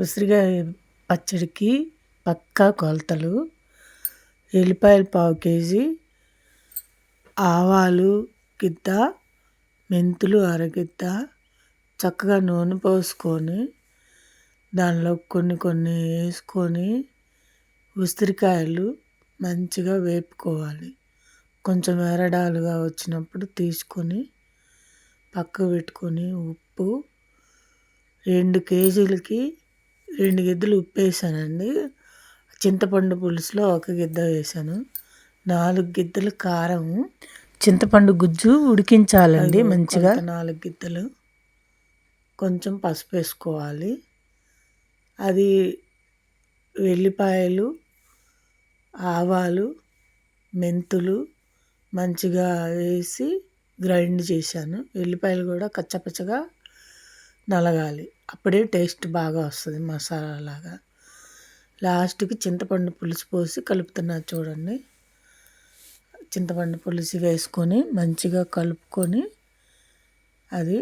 ఉసిరికాయ పచ్చడికి పక్కా కొలతలు ఎల్లిపాయలు పావు కేజీ ఆవాలు గిద్ద మెంతులు అరగిద్ద చక్కగా నూనె పోసుకొని దానిలో కొన్ని కొన్ని వేసుకొని ఉసిరికాయలు మంచిగా వేపుకోవాలి. కొంచెం ఎరడాలుగా వచ్చినప్పుడు తీసుకొని పక్కకు పెట్టుకొని ఉప్పు రెండు కేజీలకి రెండు గిద్దలు ఉప్పు వేసానండి చింతపండు పులుసులో ఒక గిద్ద వేసాను. నాలుగు గిద్దలు కారం చింతపండు గుజ్జు ఉడికించాలండి మంచిగా. నాలుగు గిద్దలు. కొంచెం పసుపు వేసుకోవాలి. అది వెల్లిపాయలు ఆవాలు మెంతులు మంచిగా వేసి గ్రైండ్ చేశాను. ఎల్లిపాయలు కూడా కచ్చపచ్చగా నలగాలి. అప్పుడే టేస్ట్ బాగా వస్తుంది మసాలా లాగా. లాస్ట్కి చింతపండు పులుసు పోసి కలుపుతున్నా చూడండి. చింతపండు పులుసు వేసుకొని మంచిగా కలుపుకొని అది